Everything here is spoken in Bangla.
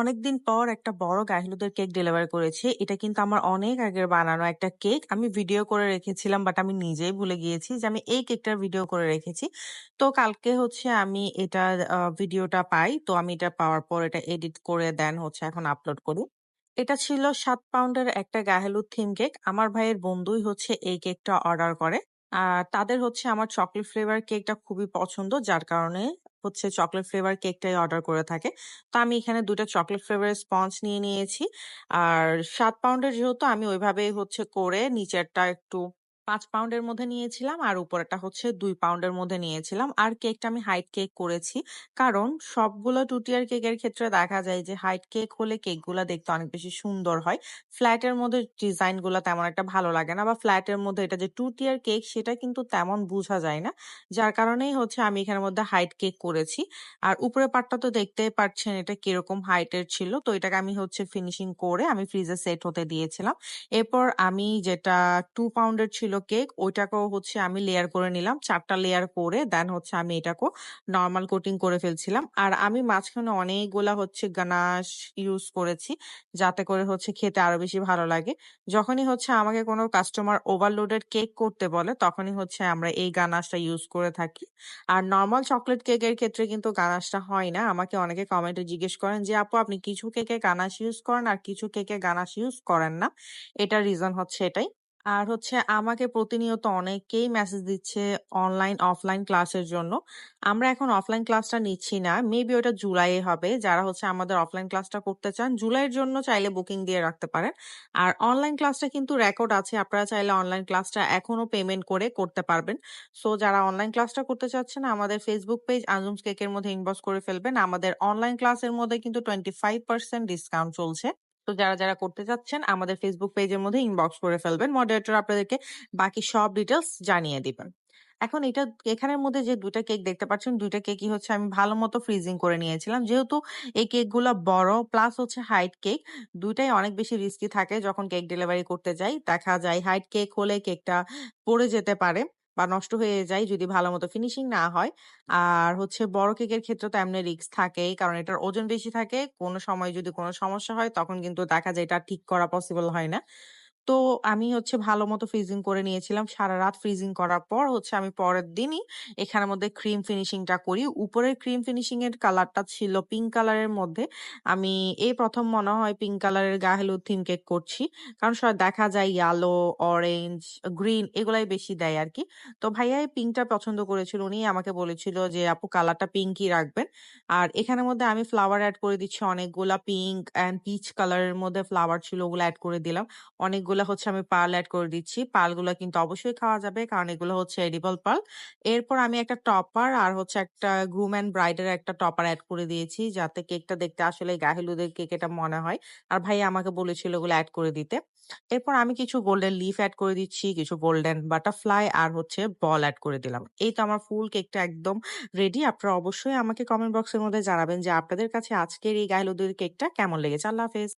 অনেকদিন পর একটা বড় গায়ে হলুদের কেক ডেলিভারি করেছি। এটা কিন্তু আমার অনেক আগের বানানো একটা কেক। আমি ভিডিও করে রেখেছিলাম, বাট আমি নিজেই ভুলে গিয়েছি যে আমি এই কেকটার ভিডিও করে রেখেছি। তো কালকে হচ্ছে আমি এটা ভিডিওটা পাই। তো আমি এটা পাওয়ার পর এটা এডিট করে দেন হচ্ছে এখন আপলোড করি। এটা ছিল সাত পাউন্ডের একটা গায়ে হলুদ থিম কেক। আমার ভাইয়ের বন্ধুই হচ্ছে এই কেকটা অর্ডার করে। আর তাদের হচ্ছে আমার চকলেট ফ্লেভার কেকটা খুবই পছন্দ। যার কারণে হচ্ছে চকলেট ফ্লেভার কেকটাই অর্ডার করে থাকে। তো আমি এখানে দুটো চকলেট ফ্লেভারের স্পঞ্জ নিয়ে নিয়েছি। আর সাত পাউন্ডের যেহেতু আমি ওইভাবেই হচ্ছে করে নিচেরটা একটু ৫ পাউন্ডের মধ্যে নিয়েছিলাম আর উপরেটা হচ্ছে দুই পাউন্ডের মধ্যে নিয়েছিলাম। আর কেকটা আমি হাইট কেক করেছি। কারণ সবগুলো টুটিয়ার কেকের ক্ষেত্রে দেখা যায় যে হাইট কেক হলে কেকগুলো দেখতে অনেক বেশি সুন্দর হয়। ফ্ল্যাটের মধ্যে ডিজাইনগুলো তেমন একটা ভালো লাগে না বা ফ্ল্যাটের মধ্যে এটা যে টু টিয়ার কেক সেটা কিন্তু তেমন বোঝা যায় না। যার কারণেই হচ্ছে আমি এখানের মধ্যে হাইট কেক করেছি। আর উপরের পার্টটা তো দেখতেই পারছেন এটা কীরকম হাইটের ছিল। তো এটাকে আমি হচ্ছে ফিনিশিং করে আমি ফ্রিজে সেট হতে দিয়েছিলাম। এরপর আমি যেটা টু পাউন্ডের ছিল কেক ওইটাকেও হচ্ছে আমি লেয়ার করে নিলাম। চারটা লেয়ার করে দেন হচ্ছে আমি এটাকেও নর্মাল কোটিং করে ফেলছিলাম। আর আমি মাঝখানে অনেকগুলা হচ্ছে গানাশ ইউজ করেছি। যাতে করে হচ্ছে খেতে আরও বেশি ভালো লাগে। যখনই হচ্ছে আমাকে কোনো কাস্টমার ওভারলোডেড কেক করতে বলে তখনই হচ্ছে আমরা এই গানাশটা ইউজ করে থাকি। আর নরমাল চকোলেট কেকের ক্ষেত্রে কিন্তু গানাশটা হয় না। আমাকে অনেকে কমেন্টে জিজ্ঞেস করেন যে, "আপু আপনি কিছু কেকে গানাশ ইউজ করেন আর কিছু কেকে গানাশ ইউজ করেন না।" এটার রিজন হচ্ছে এটাই। আর হচ্ছে আমাকে প্রতিনিয়ত অনেকেই মেসেজ দিচ্ছে অনলাইন, অফলাইন ক্লাসের জন্য। আমরা এখন অফলাইন ক্লাসটা নিচ্ছি না। মেবি ওটা জুলাইয়ে হবে। যারা হচ্ছে আমাদের অফলাইন ক্লাসটা করতে চান, জুলাইয়ের জন্য চাইলে বুকিং দিয়ে রাখতে পারেন। আর অনলাইন ক্লাসটা কিন্তু রেকর্ড আছে। আপনারা চাইলে অনলাইন ক্লাসটা এখনও পেমেন্ট করে করতে পারবেন। সো যারা অনলাইন ক্লাসটা করতে চাচ্ছেন আমাদের ফেসবুক পেজ আঞ্জুমস কেকের মধ্যে ইনবক্স করে ফেলবেন। আমাদের অনলাইন ক্লাসের মধ্যে কিন্তু 25% ডিসকাউন্ট চলছে। তো যারা, যারা করতে চাচ্ছেন আমাদের ফেসবুক পেজের মধ্যে ইনবক্স করে ফেলবেন। মডারেটর আপনাদেরকে বাকি সব ডিটেলস জানিয়ে দিবেন। এখন এটা এখানের মধ্যে যে ২ টা কেক দেখতে পাচ্ছেন দুইটা কেকই হচ্ছে আমি ভালো মতো ফ্রিজিং করে নিয়েছিলাম। যেহেতু এই কেকগুলা বড় প্লাস হচ্ছে হাইট কেক দুইটাই অনেক বেশি রিস্কি থাকে যখন কেক ডেলিভারি করতে যাই। দেখা যায় হাইট কেক হলে কেকটা পড়ে যেতে পারে বা নষ্ট হয়ে যায় যদি ভালো মতো ফিনিশিং না হয়। আর হচ্ছে বড় কেকের ক্ষেত্রে তো এমনি রিক্স থাকেই। কারণ এটার ওজন বেশি থাকে। কোনো সময় যদি কোনো সমস্যা হয়, তখন কিন্তু দেখা যায় এটা ঠিক করা পসিবল হয় না। তো আমি হচ্ছে ভালো মতো ফ্রিজিং করে নিয়েছিলাম। সারারাত ফ্রিজিং করার পর হচ্ছে আমি পরের দিনই এখানের মধ্যে ক্রিম ফিনিশিংটা করি। উপরের ক্রিম ফিনিশিং এর কালারটা ছিল পিঙ্ক কালারের মধ্যে। আমি এই প্রথম মনে হয় পিঙ্ক কালারের গায়ে হলুদ থিম কেক করছি। কারণ স দেখা যায় ইয়েলো, অরেঞ্জ, গ্রিন এগুলাই বেশি দেয় আর কি তো ভাইয়া এই পিঙ্কটা পছন্দ করেছিল। উনি আমাকে বলেছিল যে, "আপু কালারটা পিঙ্কই রাখবেন।" আর এখানের মধ্যে আমি ফ্লাওয়ার অ্যাড করে দিচ্ছি অনেকগুলা পিঙ্ক অ্যান্ড পিচ কালারের মধ্যে ফ্লাওয়ার ছিল ওগুলো অ্যাড করে দিলাম। অনেকগুলা হচ্ছে আমি পাল অ্যাড করে দিচ্ছি। পার্লগুলা কিন্তু অবশ্যই খাওয়া যাবে কারণ এগুলো হচ্ছে এডিবল পাল এরপর আমি একটা টপার আর হচ্ছে একটা গ্রুম অ্যান্ড ব্রাইড এর একটা টপার অ্যাড করে দিয়েছি যাতে কেকটা দেখতে আসলে গায়ে হলুদের কেক এটা মনে হয়। আর ভাইয়া আমাকে বলেছিল ওগুলো অ্যাড করে দিতে। এরপর আমি কিছু গোল্ডেন লিফ অ্যাড করে দিচ্ছি, কিছু গোল্ডেন বাটারফ্লাই আর হচ্ছে বল অ্যাড করে দিলাম। এই তো আমার ফুল কেকটা একদম রেডি। আপনারা অবশ্যই আমাকে কমেন্ট বক্সের মধ্যে জানাবেন যে আপনাদের কাছে আজকের এই গায়ে হলুদের কেকটা কেমন লেগেছে। আল্লাহ হাফেজ।